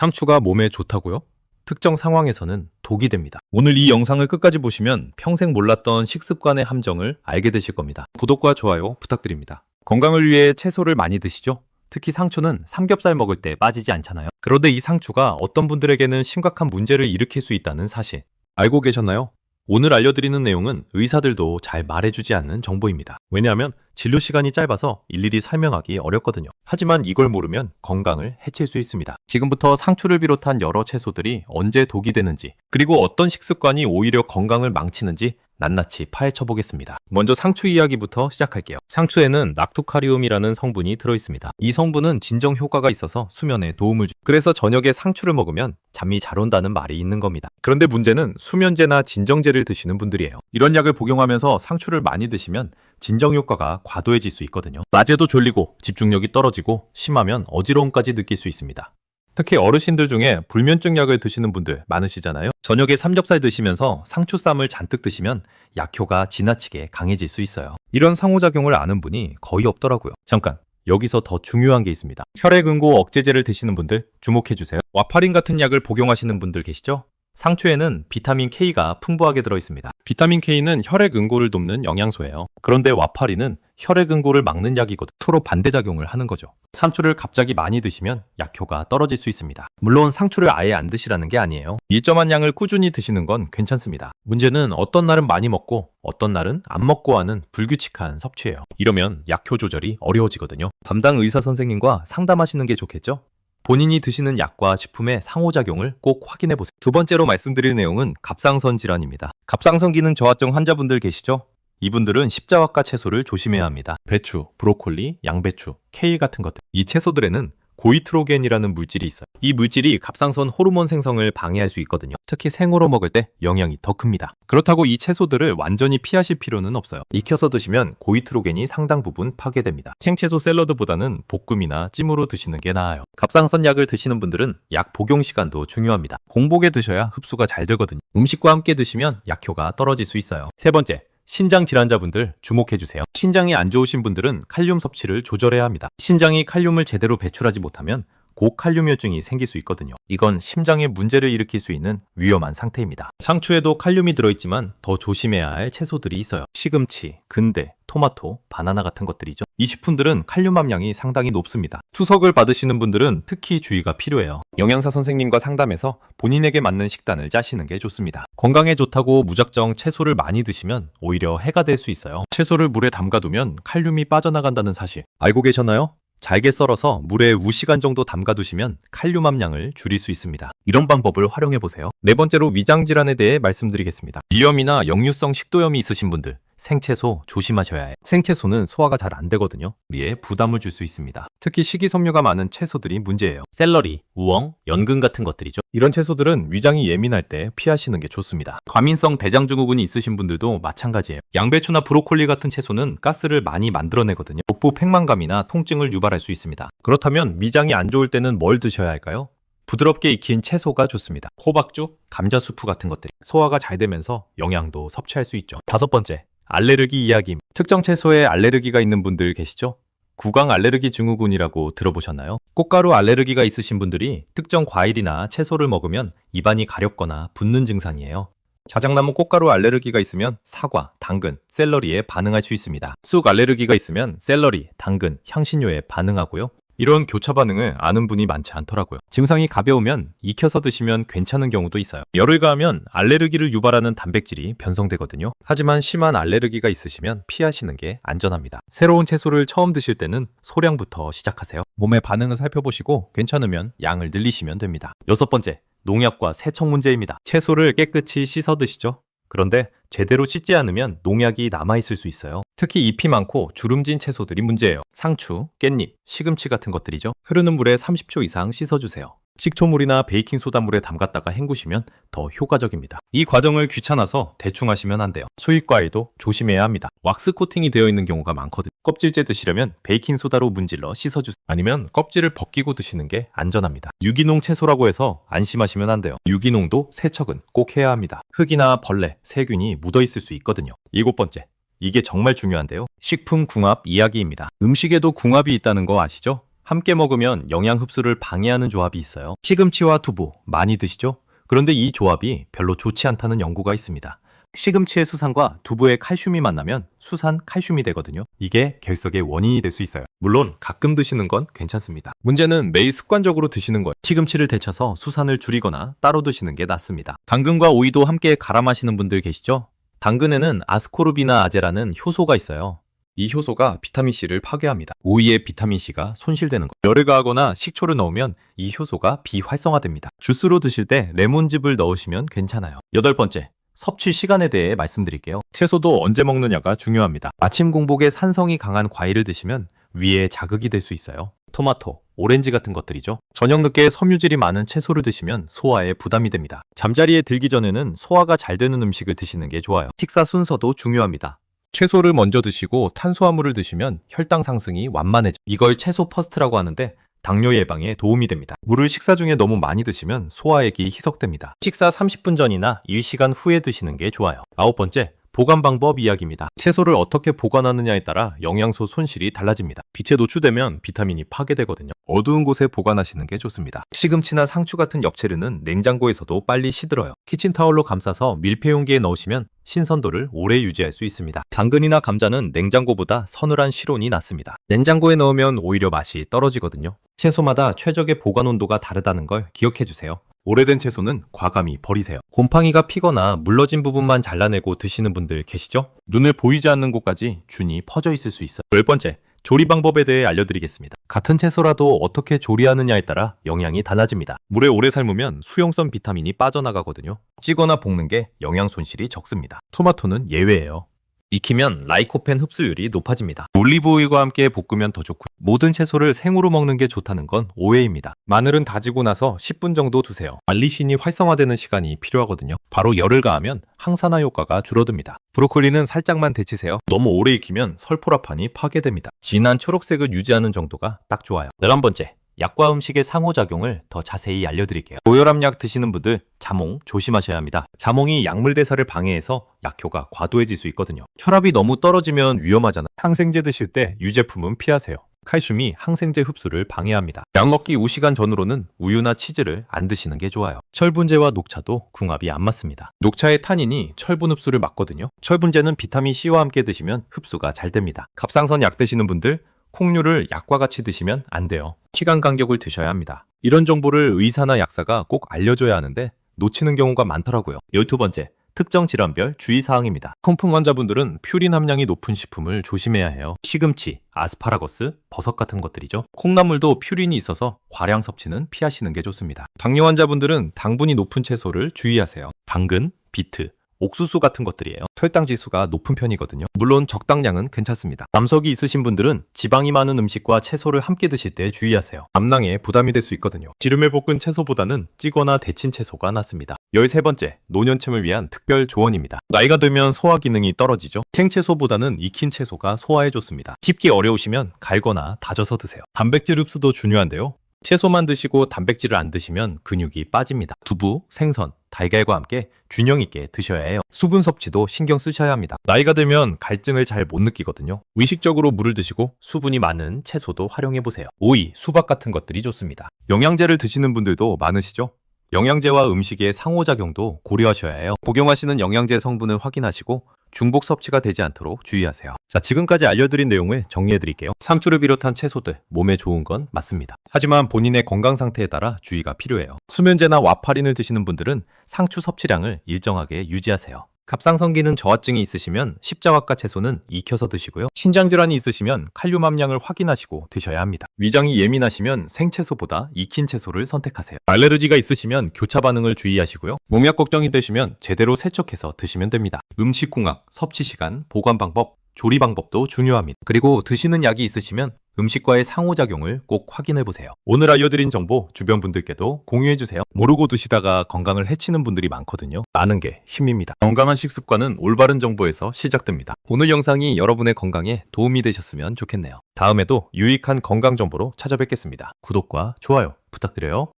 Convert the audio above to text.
상추가 몸에 좋다고요? 특정 상황에서는 독이 됩니다. 오늘 이 영상을 끝까지 보시면 평생 몰랐던 식습관의 함정을 알게 되실 겁니다. 구독과 좋아요 부탁드립니다. 건강을 위해 채소를 많이 드시죠? 특히 상추는 삼겹살 먹을 때 빠지지 않잖아요. 그런데 이 상추가 어떤 분들에게는 심각한 문제를 일으킬 수 있다는 사실 알고 계셨나요? 오늘 알려드리는 내용은 의사들도 잘 말해주지 않는 정보입니다. 왜냐하면 진료 시간이 짧아서 일일이 설명하기 어렵거든요. 하지만 이걸 모르면 건강을 해칠 수 있습니다. 지금부터 상추를 비롯한 여러 채소들이 언제 독이 되는지, 그리고 어떤 식습관이 오히려 건강을 망치는지 낱낱이 파헤쳐 보겠습니다. 먼저 상추 이야기부터 시작할게요. 상추에는 락토카리움이라는 성분이 들어 있습니다. 이 성분은 진정 효과가 있어서 수면에 도움을 주. 그래서 저녁에 상추를 먹으면 잠이 잘 온다는 말이 있는 겁니다. 그런데 문제는 수면제나 진정제를 드시는 분들이에요. 이런 약을 복용하면서 상추를 많이 드시면 진정 효과가 과도해질 수 있거든요. 낮에도 졸리고 집중력이 떨어지고 심하면 어지러움까지 느낄 수 있습니다. 특히 어르신들 중에 불면증 약을 드시는 분들 많으시잖아요. 저녁에 삼겹살 드시면서 상추쌈을 잔뜩 드시면 약효가 지나치게 강해질 수 있어요. 이런 상호작용을 아는 분이 거의 없더라고요. 잠깐. 여기서 더 중요한 게 있습니다. 혈액응고 억제제를 드시는 분들 주목해 주세요. 와파린 같은 약을 복용하시는 분들 계시죠? 상추에는 비타민 K가 풍부하게 들어 있습니다. 비타민 K는 혈액 응고를 돕는 영양소예요. 그런데 와파린은 혈액 응고를 막는 약이거든. 서로 반대작용을 하는 거죠. 상추를 갑자기 많이 드시면 약효가 떨어질 수 있습니다. 물론 상추를 아예 안 드시라는 게 아니에요. 일정한 양을 꾸준히 드시는 건 괜찮습니다. 문제는 어떤 날은 많이 먹고 어떤 날은 안 먹고 하는 불규칙한 섭취예요. 이러면 약효 조절이 어려워지거든요. 담당 의사 선생님과 상담하시는 게 좋겠죠? 본인이 드시는 약과 식품의 상호작용을 꼭 확인해 보세요. 두 번째로 말씀드릴 내용은 갑상선 질환입니다. 갑상선 기능 저하증 환자분들 계시죠? 이분들은 십자화과 채소를 조심해야 합니다. 배추, 브로콜리, 양배추, 케일 같은 것들. 이 채소들에는 고이트로겐이라는 물질이 있어요. 이 물질이 갑상선 호르몬 생성을 방해할 수 있거든요. 특히 생으로 먹을 때 영향이 더 큽니다. 그렇다고 이 채소들을 완전히 피하실 필요는 없어요. 익혀서 드시면 고이트로겐이 상당 부분 파괴됩니다. 생채소 샐러드보다는 볶음이나 찜으로 드시는 게 나아요. 갑상선 약을 드시는 분들은 약 복용 시간도 중요합니다. 공복에 드셔야 흡수가 잘 되거든요. 음식과 함께 드시면 약효가 떨어질 수 있어요. 세 번째, 신장 질환자분들 주목해 주세요. 신장이 안 좋으신 분들은 칼륨 섭취를 조절해야 합니다. 신장이 칼륨을 제대로 배출하지 못하면 고칼륨혈증이 생길 수 있거든요. 이건 심장에 문제를 일으킬 수 있는 위험한 상태입니다. 상추에도 칼륨이 들어있지만 더 조심해야 할 채소들이 있어요. 시금치, 근대, 토마토, 바나나 같은 것들이죠. 이 식품들은 칼륨 함량이 상당히 높습니다. 투석을 받으시는 분들은 특히 주의가 필요해요. 영양사 선생님과 상담해서 본인에게 맞는 식단을 짜시는 게 좋습니다. 건강에 좋다고 무작정 채소를 많이 드시면 오히려 해가 될 수 있어요. 채소를 물에 담가두면 칼륨이 빠져나간다는 사실 알고 계셨나요? 잘게 썰어서 물에 우시간 정도 담가두시면 칼륨 함량을 줄일 수 있습니다. 이런 방법을 활용해 보세요. 네 번째로 위장 질환에 대해 말씀드리겠습니다. 위염이나 역류성 식도염이 있으신 분들 생채소 조심하셔야 해요. 생채소는 소화가 잘 안 되거든요. 위에 부담을 줄 수 있습니다. 특히 식이섬유가 많은 채소들이 문제예요. 샐러리, 우엉, 연근 같은 것들이죠. 이런 채소들은 위장이 예민할 때 피하시는 게 좋습니다. 과민성 대장증후군이 있으신 분들도 마찬가지예요. 양배추나 브로콜리 같은 채소는 가스를 많이 만들어내거든요. 복부 팽만감이나 통증을 유발할 수 있습니다. 그렇다면 위장이 안 좋을 때는 뭘 드셔야 할까요? 부드럽게 익힌 채소가 좋습니다. 호박죽, 감자 수프 같은 것들이 소화가 잘 되면서 영양도 섭취할 수 있죠. 다섯 번째, 알레르기 이야기. 특정 채소에 알레르기가 있는 분들 계시죠? 구강 알레르기 증후군이라고 들어보셨나요? 꽃가루 알레르기가 있으신 분들이 특정 과일이나 채소를 먹으면 입안이 가렵거나 붓는 증상이에요. 자작나무 꽃가루 알레르기가 있으면 사과, 당근, 샐러리에 반응할 수 있습니다. 쑥 알레르기가 있으면 샐러리, 당근, 향신료에 반응하고요. 이런 교차 반응을 아는 분이 많지 않더라고요. 증상이 가벼우면 익혀서 드시면 괜찮은 경우도 있어요. 열을 가하면 알레르기를 유발하는 단백질이 변성되거든요. 하지만 심한 알레르기가 있으시면 피하시는 게 안전합니다. 새로운 채소를 처음 드실 때는 소량부터 시작하세요. 몸의 반응을 살펴보시고 괜찮으면 양을 늘리시면 됩니다. 여섯 번째, 농약과 세척 문제입니다. 채소를 깨끗이 씻어 드시죠. 그런데 제대로 씻지 않으면 농약이 남아있을 수 있어요. 특히 잎이 많고 주름진 채소들이 문제예요. 상추, 깻잎, 시금치 같은 것들이죠. 흐르는 물에 30초 이상 씻어주세요. 식초물이나 베이킹소다물에 담갔다가 헹구시면 더 효과적입니다. 이 과정을 귀찮아서 대충 하시면 안 돼요. 수입 과일도 조심해야 합니다. 왁스 코팅이 되어 있는 경우가 많거든요. 껍질째 드시려면 베이킹소다로 문질러 씻어주세요. 아니면 껍질을 벗기고 드시는 게 안전합니다. 유기농 채소라고 해서 안심하시면 안 돼요. 유기농도 세척은 꼭 해야 합니다. 흙이나 벌레, 세균이 묻어 있을 수 있거든요. 일곱 번째. 이게 정말 중요한데요. 식품 궁합 이야기입니다. 음식에도 궁합이 있다는 거 아시죠? 함께 먹으면 영양 흡수를 방해하는 조합이 있어요. 시금치와 두부 많이 드시죠? 그런데 이 조합이 별로 좋지 않다는 연구가 있습니다. 시금치의 수산과 두부의 칼슘이 만나면 수산 칼슘이 되거든요. 이게 결석의 원인이 될 수 있어요. 물론 가끔 드시는 건 괜찮습니다. 문제는 매일 습관적으로 드시는 거예요. 시금치를 데쳐서 수산을 줄이거나 따로 드시는 게 낫습니다. 당근과 오이도 함께 갈아 마시는 분들 계시죠? 당근에는 아스코르비나 아제라는 효소가 있어요. 이 효소가 비타민C를 파괴합니다. 오이의 비타민C가 손실되는 거. 열을 가하거나 식초를 넣으면 이 효소가 비활성화됩니다. 주스로 드실 때 레몬즙을 넣으시면 괜찮아요. 여덟 번째, 섭취 시간에 대해 말씀드릴게요. 채소도 언제 먹느냐가 중요합니다. 아침 공복에 산성이 강한 과일을 드시면 위에 자극이 될 수 있어요. 토마토, 오렌지 같은 것들이죠. 저녁 늦게 섬유질이 많은 채소를 드시면 소화에 부담이 됩니다. 잠자리에 들기 전에는 소화가 잘 되는 음식을 드시는 게 좋아요. 식사 순서도 중요합니다. 채소를 먼저 드시고 탄수화물을 드시면 혈당 상승이 완만해져. 이걸 채소 퍼스트라고 하는데 당뇨 예방에 도움이 됩니다. 물을 식사 중에 너무 많이 드시면 소화액이 희석됩니다. 식사 30분 전이나 1시간 후에 드시는 게 좋아요. 아홉 번째, 보관 방법 이야기입니다. 채소를 어떻게 보관하느냐에 따라 영양소 손실이 달라집니다. 빛에 노출되면 비타민이 파괴되거든요. 어두운 곳에 보관하시는 게 좋습니다. 시금치나 상추 같은 엽채류는 냉장고에서도 빨리 시들어요. 키친타올로 감싸서 밀폐용기에 넣으시면 신선도를 오래 유지할 수 있습니다. 당근이나 감자는 냉장고보다 서늘한 실온이 낫습니다. 냉장고에 넣으면 오히려 맛이 떨어지거든요. 채소마다 최적의 보관 온도가 다르다는 걸 기억해 주세요. 오래된 채소는 과감히 버리세요. 곰팡이가 피거나 물러진 부분만 잘라내고 드시는 분들 계시죠? 눈에 보이지 않는 곳까지 균이 퍼져 있을 수 있어요. 열 번째, 조리 방법에 대해 알려드리겠습니다. 같은 채소라도 어떻게 조리하느냐에 따라 영양이 달라집니다. 물에 오래 삶으면 수용성 비타민이 빠져나가거든요. 찌거나 볶는 게 영양 손실이 적습니다. 토마토는 예외예요. 익히면 라이코펜 흡수율이 높아집니다. 올리브오일과 함께 볶으면 더 좋고 모든 채소를 생으로 먹는 게 좋다는 건 오해입니다. 마늘은 다지고 나서 10분 정도 두세요. 알리신이 활성화되는 시간이 필요하거든요. 바로 열을 가하면 항산화 효과가 줄어듭니다. 브로콜리는 살짝만 데치세요. 너무 오래 익히면 설포라판이 파괴됩니다. 진한 초록색을 유지하는 정도가 딱 좋아요. 11번째, 약과 음식의 상호작용을 더 자세히 알려드릴게요. 고혈압약 드시는 분들 자몽 조심하셔야 합니다. 자몽이 약물 대사를 방해해서 약효가 과도해질 수 있거든요. 혈압이 너무 떨어지면 위험하잖아요. 항생제 드실 때 유제품은 피하세요. 칼슘이 항생제 흡수를 방해합니다. 약 먹기 5시간 전으로는 우유나 치즈를 안 드시는 게 좋아요. 철분제와 녹차도 궁합이 안 맞습니다. 녹차의 타닌이 철분 흡수를 막거든요. 철분제는 비타민 C와 함께 드시면 흡수가 잘 됩니다. 갑상선 약 드시는 분들 콩류를 약과 같이 드시면 안 돼요. 시간 간격을 드셔야 합니다. 이런 정보를 의사나 약사가 꼭 알려줘야 하는데 놓치는 경우가 많더라고요. 12번째, 특정 질환별 주의사항입니다. 통풍 환자분들은 퓨린 함량이 높은 식품을 조심해야 해요. 시금치, 아스파라거스, 버섯 같은 것들이죠. 콩나물도 퓨린이 있어서 과량 섭취는 피하시는 게 좋습니다. 당뇨 환자분들은 당분이 높은 채소를 주의하세요. 당근, 비트, 옥수수 같은 것들이에요. 혈당 지수가 높은 편이거든요. 물론 적당량은 괜찮습니다. 남석이 있으신 분들은 지방이 많은 음식과 채소를 함께 드실 때 주의하세요. 암낭에 부담이 될 수 있거든요. 기름에 볶은 채소보다는 찌거나 데친 채소가 낫습니다. 13번째, 노년층을 위한 특별 조언입니다. 나이가 들면 소화 기능이 떨어지죠. 생채소보다는 익힌 채소가 소화에 좋습니다. 씹기 어려우시면 갈거나 다져서 드세요. 단백질 흡수도 중요한데요. 채소만 드시고 단백질을 안 드시면 근육이 빠집니다. 두부, 생선, 달걀과 함께 균형 있게 드셔야 해요. 수분 섭취도 신경 쓰셔야 합니다. 나이가 들면 갈증을 잘 못 느끼거든요. 의식적으로 물을 드시고 수분이 많은 채소도 활용해 보세요. 오이, 수박 같은 것들이 좋습니다. 영양제를 드시는 분들도 많으시죠? 영양제와 음식의 상호작용도 고려하셔야 해요. 복용하시는 영양제 성분을 확인하시고 중복 섭취가 되지 않도록 주의하세요. 자, 지금까지 알려드린 내용 을 정리해드릴게요. 상추를 비롯한 채소들, 몸에 좋은 건 맞습니다. 하지만 본인의 건강 상태에 따라 주의가 필요해요. 수면제나 와파린을 드시는 분들은 상추 섭취량을 일정하게 유지하세요. 갑상선기능 저하증이 있으시면 십자화과 채소는 익혀서 드시고요. 신장 질환이 있으시면 칼륨 함량을 확인하시고 드셔야 합니다. 위장이 예민하시면 생채소보다 익힌 채소를 선택하세요. 알레르기가 있으시면 교차 반응을 주의하시고요. 몸약 걱정이 되시면 제대로 세척해서 드시면 됩니다. 음식 궁합, 섭취 시간, 보관 방법, 조리 방법도 중요합니다. 그리고 드시는 약이 있으시면 음식과의 상호작용을 꼭 확인해 보세요. 오늘 알려드린 정보 주변 분들께도 공유해 주세요. 모르고 드시다가 건강을 해치는 분들이 많거든요. 아는 게 힘입니다. 건강한 식습관은 올바른 정보에서 시작됩니다. 오늘 영상이 여러분의 건강에 도움이 되셨으면 좋겠네요. 다음에도 유익한 건강 정보로 찾아뵙겠습니다. 구독과 좋아요 부탁드려요.